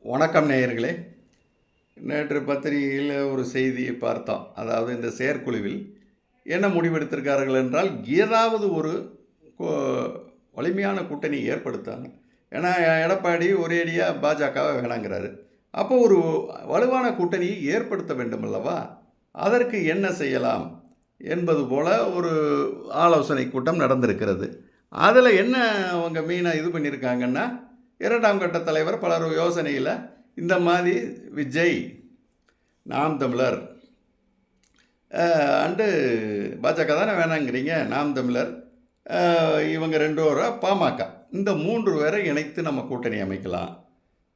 வணக்கம் நேயர்களே. நேற்று பத்திரிகையில் ஒரு செய்தியை பார்த்தோம். அதாவது இந்த செயற்குழுவில் என்ன முடிவெடுத்திருக்கார்கள் என்றால் ஏதாவது ஒரு கோ- வலிமையான கூட்டணி ஏற்படுத்தாங்க ஏன்னா எடப்பாடி ஒரேடியாக பாஜகவை வேணாங்கிறாரு. அப்போ ஒரு வலுவான கூட்டணியை ஏற்படுத்த வேண்டும் அல்லவா அதற்கு என்ன செய்யலாம் என்பது போல ஒரு ஆலோசனை கூட்டம் நடந்திருக்கிறது. அதில் என்ன அவங்க மெயினாக இது பண்ணியிருக்காங்கன்னா இரண்டாம் கட்ட தலைவர் பலர் யோசனையில் இந்த மாதிரி விஜய் நாம் தமிழர். அண்டு பாஜக தானே வேணாங்கிறீங்க நாம் தமிழர். இவங்க ரெண்டு பேரும் பாமக. இந்த மூன்று பேரை இணைத்து நம்ம கூட்டணி அமைக்கலாம்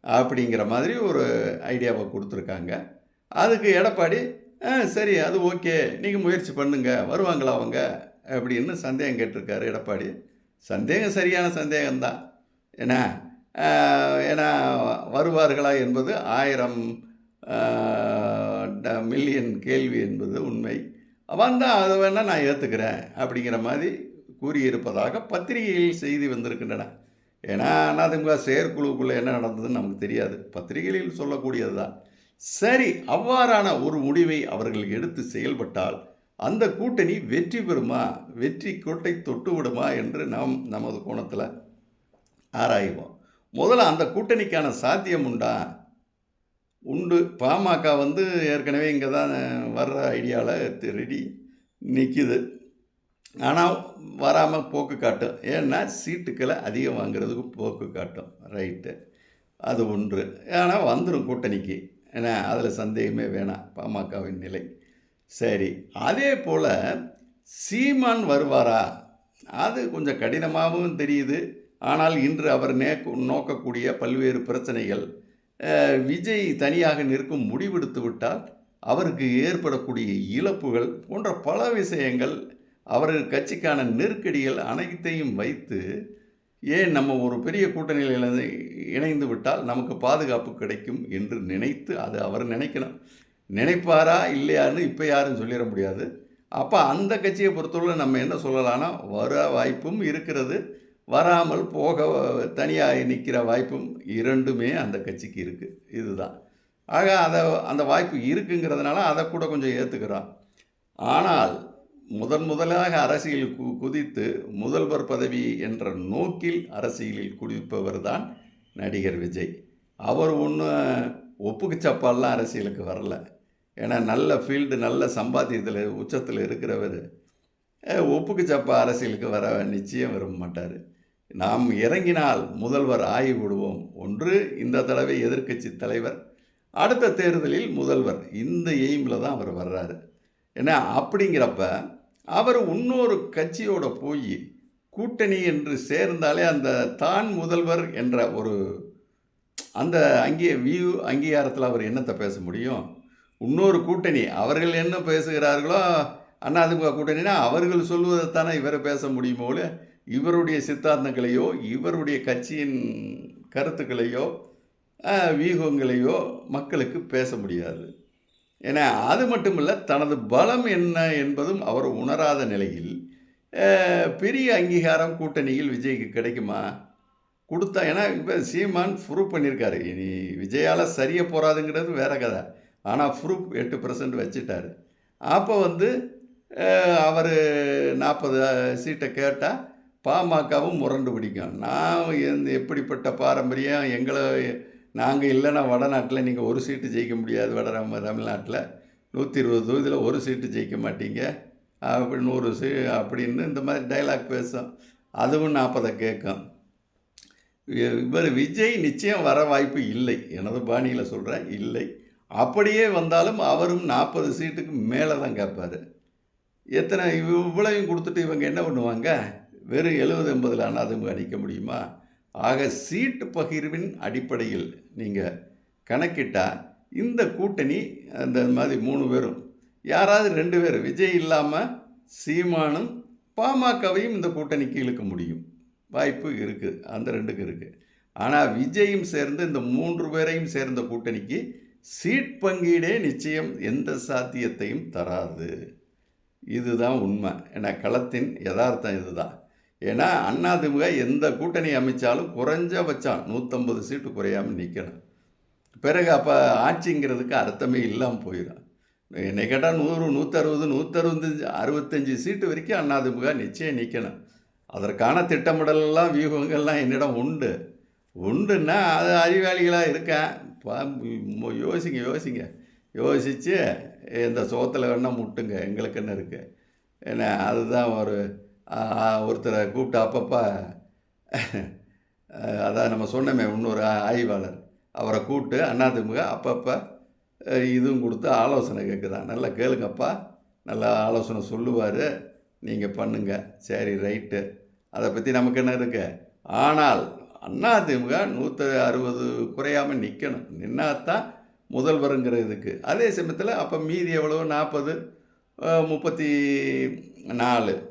அப்படிங்கிற மாதிரி ஒரு ஐடியாவை கொடுத்துருக்காங்க. அதுக்கு எடப்பாடி "ஆ, சரி அது ஓகே நீங்கள் முயற்சி பண்ணுங்க வருவாங்களா அவங்க அப்படின்னு சந்தேகம் கேட்டிருக்காரு எடப்பாடி. சந்தேகம் சரியான சந்தேகம்தான். ஏன்னா ஏன்னா வருவார்களா என்பது ஆயிரம் மில்லியன் கேள்வி என்பது உண்மை. வந்தால் அதை வேணால் நான் ஏற்றுக்கிறேன் அப்படிங்கிற மாதிரி கூறியிருப்பதாக பத்திரிகையில் செய்தி வந்திருக்கின்றன. ஏன்னா அதிமுக செயற்குழுக்குள்ளே என்ன நடந்ததுன்னு நமக்கு தெரியாது. பத்திரிகைகளில் சொல்லக்கூடியது தான் சரி அவ்வாறான ஒரு முடிவை அவர்கள் எடுத்து செயல்பட்டால் அந்த கூட்டணி வெற்றி பெறுமா? வெற்றி கோட்டை தொட்டு விடுமா என்று நாம் நமது கோணத்தில் ஆராய்வோம். முதல்ல அந்த கூட்டணிக்கான சாத்தியம் உண்டா? உண்டு. பாமக வந்து ஏற்கனவே இங்கே தான் வர்ற ஐடியாவில் ரெடி நிற்கிது ஆனால் வராமல் போக்கு காட்டும். ஏன்னா சீட்டுக்களை அதிகம் வாங்குறதுக்கு போக்கு காட்டும். ரைட்டு அது ஒன்று. ஆனால் வந்துடும் கூட்டணிக்கு. ஏன்னா அதில் சந்தேகமே வேணாம். பாமகவின் நிலை. சரி. அதே போல் சீமான் வருவாரா? அது கொஞ்சம் கடினமாகவும் தெரியுது. ஆனால் இன்று அவர் நே நோக்கக்கூடிய பல்வேறு பிரச்சனைகள் விஜய் தனியாக நிற்கும் முடிவெடுத்து விட்டால் அவருக்கு ஏற்படக்கூடிய இழப்புகள் போன்ற பல விஷயங்கள் அவரது கட்சிக்கான நெருக்கடிகள் அனைத்தையும் வைத்து ஏன் நம்ம ஒரு பெரிய கூட்டணியில் இணைந்து இணைந்து விட்டால் நமக்கு பாதுகாப்பு கிடைக்கும் என்று நினைத்து அது அவர் நினைக்கணும். நினைப்பாரா இல்லையான்னு இப்போ யாரும் சொல்லிட முடியாது. அப்போ அந்த கட்சியை பொறுத்தவரை நம்ம என்ன சொல்லலாம்னா வர வாய்ப்பும் இருக்கிறது. வராமல் போக தனியாக நிற்கிற வாய்ப்பும் இரண்டுமே அந்த கட்சிக்கு இருக்குது இதுதான். ஆக அதை அந்த வாய்ப்பு இருக்குங்கிறதுனால அதை கூட கொஞ்சம் ஏற்றுக்கிறோம் ஆனால் முதன் முதலாக அரசியல் கு குதித்து முதல்வர் பதவி என்ற நோக்கில் அரசியலில் குதிப்பவர் தான் நடிகர் விஜய். அவர் ஒன்றும் ஒப்புக்கு சப்பால்லாம் அரசியலுக்கு வரல. ஏன்னா நல்ல ஃபீல்டு நல்ல சம்பாத்தியத்தில் உச்சத்தில் இருக்கிறவர். ஒப்புக்கு சப்பா அரசியலுக்கு வர நிச்சயம் விரும்ப மாட்டார் நாம் இறங்கினால் முதல்வர் ஆகி விடுவோம் ஒன்று இந்த தடவை எதிர்க்கட்சி தலைவர். அடுத்த தேர்தலில் முதல்வர். இந்த எய்மில் தான் அவர் வர்றாரு. ஏன்னா அப்படிங்கிறப்ப அவர் இன்னொரு கட்சியோட போய் கூட்டணி என்று சேர்ந்தாலே அந்த தான் முதல்வர் என்ற ஒரு அந்த அங்கே வியூ அங்கீகாரத்தில் அவர் என்னத்தை பேச முடியும்? இன்னொரு கூட்டணி. அவர்கள் என்ன பேசுகிறார்களோ அதிமுக கூட்டணினா அவர்கள் சொல்வதைத்தானே இவரை பேச முடியுமோல இவருடைய சித்தாந்தங்களையோ இவருடைய கட்சியின் கருத்துக்களையோ வியூகங்களையோ மக்களுக்கு பேச முடியாது. ஏன்னா அது மட்டுமல்ல தனது பலம் என்ன என்பதும் அவர் உணராத நிலையில் பெரிய அங்கீகாரம் கூட்டணியில் விஜய்க்கு கிடைக்குமா? கொடுத்தா ஏன்னா இப்போ சீமான் ப்ரூவ் பண்ணியிருக்காரு. இனி விஜயால் சரியாக போகாதுங்கிறது வேற கதை. ஆனால் ப்ரூஃப் எட்டு பர்சன்ட் வச்சுட்டாரு. அப்போ வந்து அவர் நாற்பது சீட்டை கேட்டால் பாமகவும் முரண்டு பிடிக்கும். நான் எந்த எப்படிப்பட்ட பாரம்பரியம்? எங்களை நாங்கள் இல்லைன்னா வடநாட்டில் நீங்கள் ஒரு சீட்டு ஜெயிக்க முடியாது. வட தமிழ்நாட்டில் நூற்றி இருபது தொகுதியில் ஒரு சீட்டு ஜெயிக்க மாட்டீங்க. அப்படி நூறு சீ அப்படின்னு இந்த மாதிரி டைலாக் பேசும். அதுவும் நாற்பதை கேட்கும். இவர் விஜய் நிச்சயம் வர வாய்ப்பு இல்லை. எனது பாணியில் சொல்கிறேன் இல்லை. அப்படியே வந்தாலும் அவரும் நாற்பது சீட்டுக்கு மேலே தான் கேட்பார். எத்தனை இவ்வளவையும் கொடுத்துட்டு இவங்க என்ன பண்ணுவாங்க? வெறும் எழுபது எண்பதில் அதிமுக நிற்க முடியுமா? ஆக சீட்டு பகிர்வின் அடிப்படையில் நீங்கள் கணக்கிட்டால் இந்த கூட்டணி அந்த மாதிரி மூணு பேரும் யாராவது ரெண்டு பேர் விஜய் இல்லாமல் சீமானும் பாமகவையும் இந்த கூட்டணிக்கு இழுக்க முடியும். வாய்ப்பு இருக்குது அந்த ரெண்டுக்கு இருக்குது ஆனால் விஜயும் சேர்ந்து இந்த மூன்று பேரையும் சேர்ந்த கூட்டணிக்கு சீட் பங்கீடே நிச்சயம் எந்த சாத்தியத்தையும் தராது. இதுதான் உண்மை. ஏன்னா களத்தின் யதார்த்தம் இதுதான். ஏன்னா அதிமுக எந்த கூட்டணி அமைச்சாலும் குறைஞ்சபட்சம் நூற்றம்பது சீட்டு குறையாமல் நிற்கணும் பிறகு அப்போ ஆட்சிங்கிறதுக்கு அர்த்தமே இல்லாமல் போயிடும் என்னை கேட்டால் நூறு நூற்றறுபது நூற்றறுபத்தஞ்சு அறுபத்தஞ்சு சீட்டு வரைக்கும் அதிமுக நிச்சயம் நிற்கணும் அதற்கான திட்டமிடலாம் வியூகங்கள்லாம் என்னிடம் உண்டு. உண்டுன்னா அது அறிவாளிகளாக இருக்கேன் யோசிங்க யோசிங்க. யோசித்து இந்த சோத்தில் வேணால் முட்டுங்க. எங்களுக்கு என்ன இருக்குது ஏன்னா அதுதான் ஒரு ஒருத்தரை கூப்பிட்டு அப்பப்போ அதான் நம்ம சொன்னோமே இன்னொரு ஆ- ஆய்வாளர். அவரை கூப்பிட்டு அண்ணாதிமுக அப்பப்போ இதுவும் கொடுத்து ஆலோசனை கேட்குதான். நல்லா கேளுங்கப்பா. நல்லா ஆலோசனை சொல்லுவார். நீங்கள் பண்ணுங்க. சரி ரைட்டு. அதை பற்றி நமக்கு என்ன இருக்கு? ஆனால் அதிமுக நூற்றி அறுபது குறையாமல் நிற்கணும் நின்னாத்தான் முதல்வருங்கிற இதுக்கு. அதே சமயத்தில் அப்போ மீதி எவ்வளோ நாற்பது முப்பத்தி நாலு.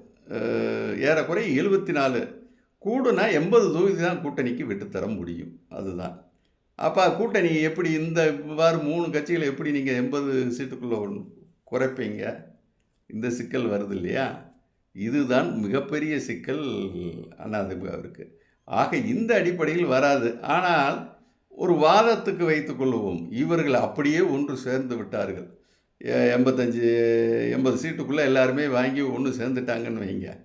ஏறக்குறைய எழுபத்தி நாலு கூடுனா எண்பது தொகுதி தான் கூட்டணிக்கு விட்டுத்தர முடியும். அதுதான். அப்போ கூட்டணி எப்படி இந்த இவ்வாறு மூணு கட்சிகளை எப்படி நீங்கள் எண்பது சீட்டுக்குள்ளே குறைப்பீங்க? இந்த சிக்கல் வருது இல்லையா? இதுதான் மிகப்பெரிய சிக்கல் அதிமுகவிற்கு ஆக இந்த அடிப்படையில் வராது. ஆனால் ஒரு வாதத்துக்கு வைத்துக்கொள்வோம் இவர்கள் அப்படியே ஒன்று சேர்ந்து விட்டார்கள். எண்பத்தஞ்சு எண்பது சீட்டுக்குள்ளே எல்லாருமே வாங்கி ஒன்று சேர்ந்துட்டாங்கன்னு வைங்க.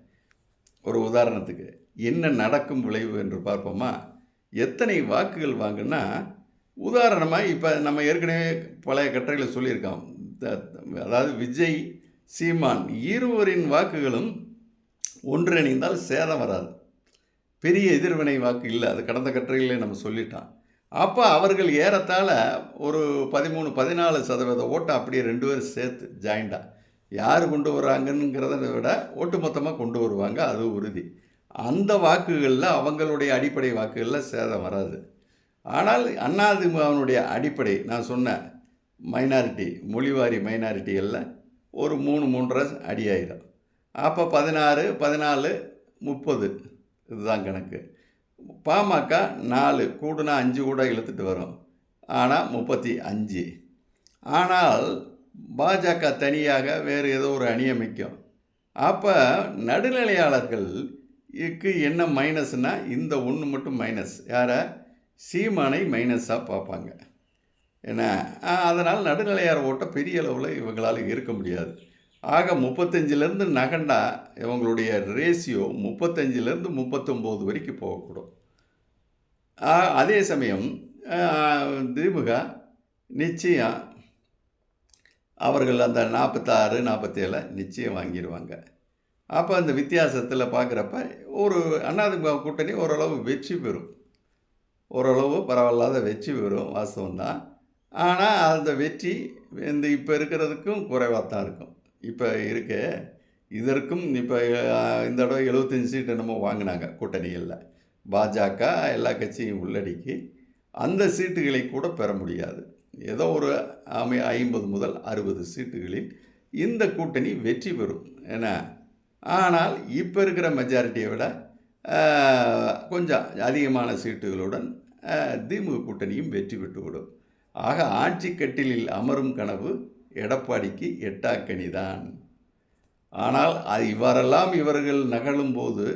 ஒரு உதாரணத்துக்கு என்ன நடக்கும் விளைவு என்று பார்ப்போமா? எத்தனை வாக்குகள் வாங்குன்னா உதாரணமாக இப்போ நம்ம ஏற்கனவே பழைய கட்டுரைகளை சொல்லியிருக்கோம். த- அதாவது விஜய் சீமான் இருவரின் வாக்குகளும் ஒன்றிணைந்தால் சேதம் வராது. பெரிய எதிர்வினை வாக்கு இல்லை. அது கடந்த கட்டுரைகளே நம்ம சொல்லிட்டான் அப்போ அவர்கள் ஏறத்தாழ ஒரு பதிமூணு பதினாலு சதவீத ஓட்டை அப்படியே ரெண்டு பேரும் சேர்த்து ஜாயிண்டாக யார் கொண்டு வர்றாங்கங்கிறத விட ஒட்டுமொத்தமாக கொண்டு வருவாங்க அது உறுதி. அந்த வாக்குகளில் அவங்களுடைய அடிப்படை வாக்குகளில் சேதம் வராது. ஆனால் அண்ணாதிமுகனுடைய அடிப்படை நான் சொன்ன மைனாரிட்டி மொழிவாரி மைனாரிட்டிகளில் ஒரு மூணு மூன்றரை அடி ஆயிடும் அப்போ பதினாறு பதினாலு முப்பது. இதுதான் கணக்கு. பாமக நாலு கூடுனா அஞ்சு கூட இழுத்துட்டு வரும். ஆனால் முப்பத்தி அஞ்சு. ஆனால் பாஜக தனியாக வேறு ஏதோ ஒரு அணி அமைக்கும். அப்போ நடுநிலையாளர்களுக்கு என்ன மைனஸ்னால் இந்த ஒன்று மட்டும் மைனஸ். யாரை? சீமானை மைனஸாக பார்ப்பாங்க. ஏன்னா அதனால் நடுநிலையார் ஓட்ட பெரிய அளவில் இவங்களால் இருக்க முடியாது. ஆக முப்பத்தஞ்சிலேருந்து நகண்டா இவங்களுடைய ரேஷியோ முப்பத்தஞ்சிலேருந்து முப்பத்தொம்போது வரைக்கும் போகக்கூடும். அதே சமயம் ஆ, திமுக நிச்சயம் அவர்கள் அந்த நாற்பத்தாறு நாற்பத்தேழு நிச்சயம் வாங்கிடுவாங்க அப்போ அந்த வித்தியாசத்தில் பார்க்குறப்ப ஒரு அண்ணாதிமுக கூட்டணி ஓரளவு வெற்றி பெறும். ஓரளவு பரவாயில்லாத வெற்றி பெறும் வாஸ்தவம் தான் ஆனால் அந்த வெற்றி இந்த இப்போ இருக்கிறதுக்கும் குறைவாக தான் இருக்கும். இப்போ இருக்க. இதற்கும் இப்போ இந்த தடவை எழுபத்தஞ்சி சீட்டு என்னமோ வாங்கினாங்க கூட்டணிகளில். பாஜக எல்லா கட்சியும் உள்ளடக்கி அந்த சீட்டுகளை கூட பெற முடியாது. ஏதோ ஒரு அமை ஐம்பது முதல் அறுபது சீட்டுகளில் இந்த கூட்டணி வெற்றி பெறும். ஏன்னா ஆனால் இப்போ இருக்கிற மெஜாரிட்டியை விட கொஞ்சம் அதிகமான சீட்டுகளுடன் திமுக கூட்டணியும் வெற்றி பெற்றுவிடும் ஆக ஆட்சி கட்டிலில் அமரும் கனவு எடப்பாடிக்கு எட்டாக்கனிதான். ஆனால் அது இவ்வாறெல்லாம் இவர்கள் நகழும் போது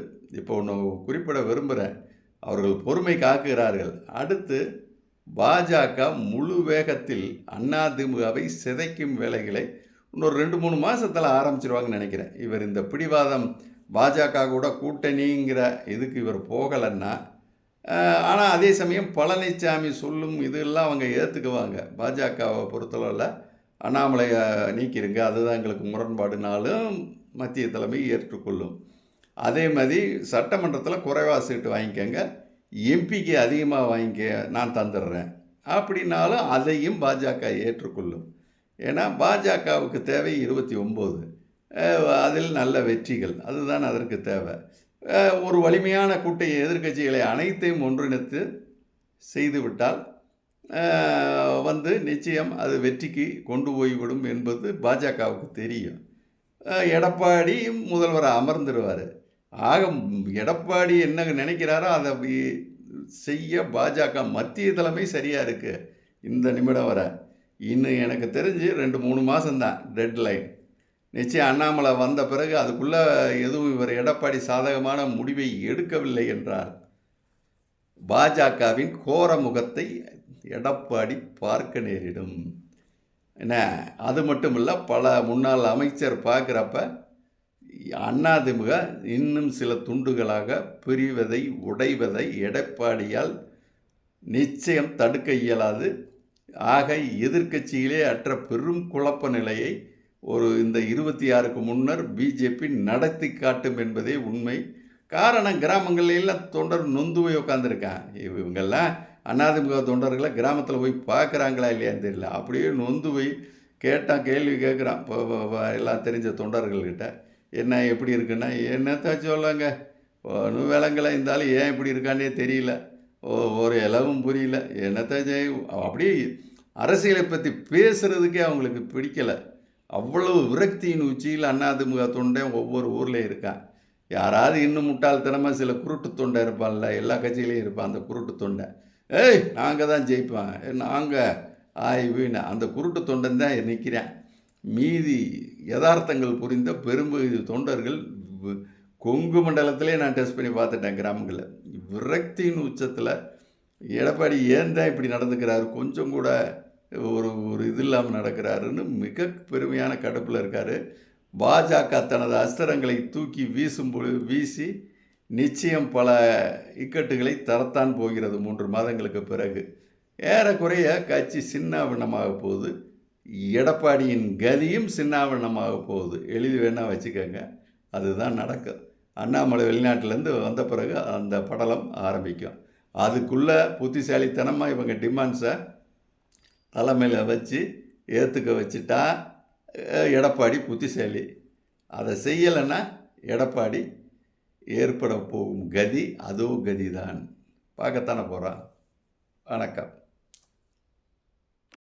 இப்போ ஒன்று குறிப்பிட விரும்புகிறேன் அவர்கள் பொறுமை காக்குகிறார்கள். அடுத்து பாஜக முழு வேகத்தில் அதிமுகவை சிதைக்கும் வேலைகளை இன்னொரு ரெண்டு மூணு மாதத்தில் ஆரம்பிச்சிருவாங்கன்னு நினைக்கிறேன். இவர் இந்த பிடிவாதம் பாஜக கூட கூட்டணிங்கிற இதுக்கு இவர் போகலைன்னா ஆனால் அதே சமயம் பழனிசாமி சொல்லும் இதெல்லாம் அவங்க ஏற்றுக்குவாங்க பாஜகவை பொறுத்தளவில் அண்ணாமலையை நீக்கிருங்க அதுதான் எங்களுக்கு முரண்பாடுனாலும் மத்திய தலைமை ஏற்றுக்கொள்ளும். அதே மாதிரி சட்டமன்றத்தில் குறைவாக சீட்டு வாங்கிக்கோங்க எம்பிக்கு அதிகமாக வாங்கிக்க நான் தந்துடுறேன். அப்படின்னாலும் அதையும் பாஜக ஏற்றுக்கொள்ளும். ஏன்னா பாஜகவுக்கு தேவை இருபத்தி ஒம்பது. அதில் நல்ல வெற்றிகள் அதுதான் அதற்கு தேவை. ஒரு வலிமையான கூட்டை எதிர்க்கட்சிகளை அனைத்தையும் ஒன்றிணைத்து செய்துவிட்டால் வந்து நிச்சயம் அது வெற்றிக்கு கொண்டு போய்விடும் என்பது பாஜகவுக்கு தெரியும். எடப்பாடி எடப்பாடியும் அமர்ந்துடுவார் ஆக எடப்பாடி என்ன நினைக்கிறாரோ அதை செய்ய பாஜக மத்திய தலைமை சரியாக இருக்குது இந்த நிமிடம் வர. இன்னும் எனக்கு தெரிஞ்சு ரெண்டு மூணு மாதம்தான் டெட்லைன். நிச்சயம் அண்ணாமலை வந்த பிறகு அதுக்குள்ளே எதுவும் இவர் எடப்பாடி சாதகமான முடிவை எடுக்கவில்லை என்றால் பாஜகவின் கோர முகத்தை எடப்பாடி பார்க்க நேரிடும். என்ன அது மட்டும் இல்லை பல முன்னாள் அமைச்சர் பார்க்குறப்ப அதிமுக இன்னும் சில துண்டுகளாக பிரிவதை உடைவதை எடப்பாடியால் நிச்சயம் தடுக்க இயலாது. ஆக எதிர்க்கட்சியிலே அற்ற பெரும் குழப்ப நிலையை ஒரு இந்த இருபத்தி ஆறுக்கு முன்னர் பிஜேபி நடத்தி காட்டும் என்பதே உண்மை. காரணம் கிராமங்களில் தொண்டர் நொந்து போய் உட்காந்துருக்கான் இவங்கெல்லாம் அதிமுக தொண்டர்களை கிராமத்தில் போய் பார்க்குறாங்களா இல்லையான்னு தெரியல. அப்படியே நொந்து போய் கேட்டான் கேள்வி கேட்குறான். இப்போ எல்லாம் தெரிஞ்ச தொண்டர்கள்கிட்ட என்ன எப்படி இருக்குன்னா? என்னத்த சொல்லுங்க? ஒன்றும் விலங்கலை இருந்தாலும் ஏன் இப்படி இருக்கானே தெரியல. ஓ- ஒரு இலவும் புரியல. என்னத்த செய்ய அப்படியே அரசியலை பற்றி பேசுகிறதுக்கே அவங்களுக்கு பிடிக்கலை. அவ்வளவு விரக்தியின் உச்சியில் அதிமுக தொண்டை ஒவ்வொரு ஊர்லேயும் இருக்கான். யாராவது இன்னும் முட்டாள்தனமாக சில குருட்டு தொண்டை இருப்பான்ல. எல்லா கட்சியிலையும் இருப்பான் அந்த குருட்டு தொண்டை. ஏய் நாங்கள் தான் ஜெயிப்போம். நாங்கள் ஆய்வுன்னு அந்த குருட்டு தொண்டன் தான் நிற்கிறேன் மீதி யதார்த்தங்கள் புரிந்த பெரும்பகுதி தொண்டர்கள் கொங்கு மண்டலத்திலே நான் டெஸ்ட் பண்ணி பார்த்துட்டேன் கிராமங்களில். விரக்தியின் உச்சத்தில் எடப்பாடி ஏன் தான் இப்படி நடந்துக்கிறாரு? கொஞ்சம் கூட ஒரு ஒரு இது இல்லாமல் நடக்கிறாருன்னு மிக பெருமையான கடுப்பில் இருக்கார். பாஜக தனது அஸ்திரங்களை தூக்கி வீசும் பொழுது வீசி நிச்சயம் பல இக்கட்டுகளை தரத்தான் போகிறது மூன்று மாதங்களுக்கு பிறகு. ஏறக்குறைய கட்சி சின்னாவிண்ணமாக போகுது. எடப்பாடியின் கதியும் சின்னாவிண்ணமாக போகுது. எழுதி வேணால் வச்சுக்கோங்க. அதுதான் நடக்கும். அண்ணாமலை வெளிநாட்டிலேருந்து வந்த பிறகு அந்த படலம் ஆரம்பிக்கும். அதுக்குள்ளே புத்திசாலித்தனமாக இவங்க டிமாண்ட்ஸை தலைமையில் வச்சு ஏற்றுக்க வச்சுட்டா எடப்பாடி புத்திசாலி. அதை செய்யலைன்னா எடப்பாடி ஏற்பட போகும் கதி அதுவும் கதி தான் பார்க்கத்தானே போகிறான் வணக்கம்.